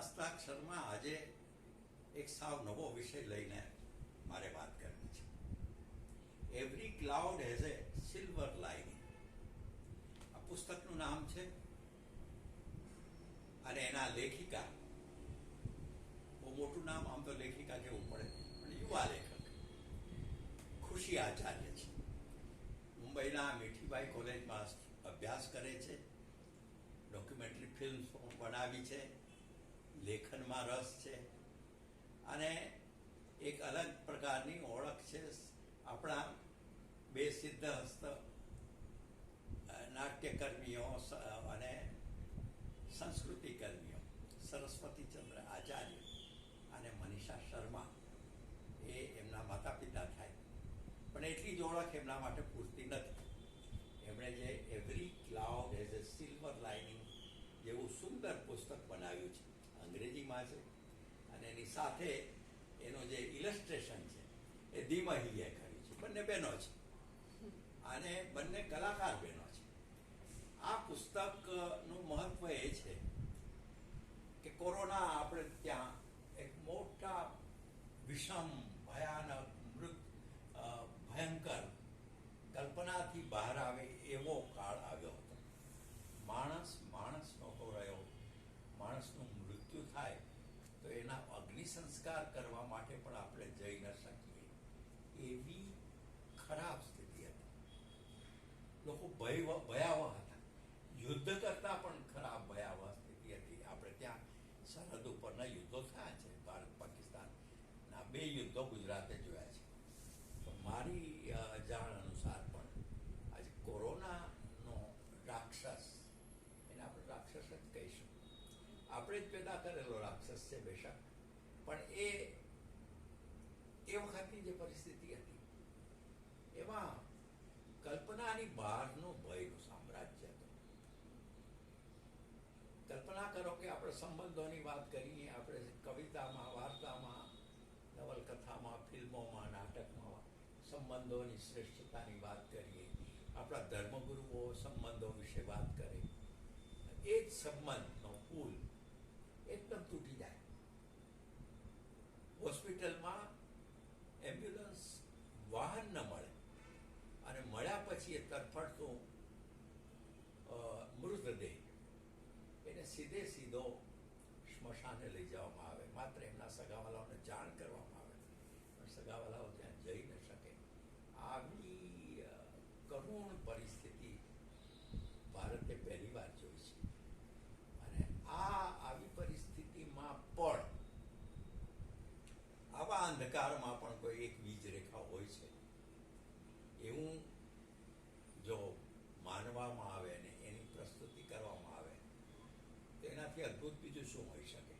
હસ્તાક્ષરમાં આજે એક સાવ નવો વિષય લઈને મારે વાત કરવી છે. Every cloud has a silver lining આ પુસ્તકનું નામ છે અને એના લેખિકા, બહુ મોટું નામ આમ તો લેખિકા કેવું પડે પણ યુવા લેખક, ખુશી આચાર્ય છે. મુંબઈના મીઠીબાઈ કોલેજમાં અભ્યાસ કરે છે ડોક્યુમેન્ટરી ફિલ્મ બનાવી છે. લેખનમાં રસ છે. અને એક અલગ પ્રકારની ઓળખ છે. આપણા બે સિદ્ધ હસ્ત નાટ્યકર્મીઓ અને સંસ્કૃતિકર્મીઓ સરસ્વતીચંદ્ર આચાર્ય અને મનીષા શર્મા, એ એમના માતા પિતા થાય. પણ એટલી જ ઓળખ એમના માટે પૂરતી નથી. એમણે જે every cloud as a silver lining જેવું સુંદર પુસ્તક બનાવ્યું છે. અંગ્રેજીમાં છે. અને એની સાથે એનો જે ઇલસ્ટ્રેશન છે, એ ધીમા ધીમહીએ કર્યું છે. બંને બહેનો છે. અને બંને કલાકાર બહેનો છે. આ પુસ્તકનું મહત્વ એ છે કે કોરોના આપણે ત્યાં એક મોટા વિષમ, ભયાનક, મૃત ભયંકર કલ્પનાથી બહાર આવે એવો કાળ આવ્યો હતો. માણસ થાય, તો એના અગ્નિ સંસ્કાર કરવા માટે પણ આપણે જઈ ન શકીએ. એવી ખરાબ સ્થિતિ હતી. લોકો ભય, ભયાવહ હતા. યુદ્ધ કરતા પણ ખરાબ, ભયાવહ સ્થિતિ હતી. આપણે ત્યાં સરહદ ઉપરના યુદ્ધો થયા છે, ભારત પાકિસ્તાનના બે યુદ્ધો ગુજરાતે જોયા છે. તો મારી અ, જાણ અનુસાર પણ આજે કોરોનાનો રાક્ષસ એને આપણે રાક્ષસ જ કહીશું આપણે જ પેદા કરેલો રાક્ષસ છે બેશક પણ એ એ વખતની જે પરિસ્થિતિ હતી, એમાં કલ્પનાની બહારનો ભયનું સામ્રાજ્ય હતું. કલ્પના કરો કે આપણે સંબંધોની વાત કરીએ, આપણે કવિતામાં, વાર્તામાં, નવલકથામાં, ફિલ્મોમાં, નાટકમાં સંબંધોની શ્રેષ્ઠતાની વાત કરીએ, આપણા ધર્મગુરુઓ સંબંધો વિશે વાત કરે. એ જ સંબંધનો પુલ પછી એ તરફડતો મૃતદેહ એને સીધે સીધો સ્મશાને લઈ જવામાં આવે. માત્ર એમના સગાવાલાઓને જાણ કરવામાં આવે. પણ સગાવાલાઓ ત્યાં જઈ ન શકે. આવી કરુણ પરિસ્થિતિ ભારતે પહેલી વાર જોઈ છે. અને આ આવી પરિસ્થિતિમાં પણ આવા અંધકારમાં પણ કોઈ એક વીજ રેખા હોય છે. એવું માનવામાં આવે ને એની પ્રસ્તુતિ કરવામાં આવે તો એનાથી અદ્ભુત બીજું શું હોઈ શકે?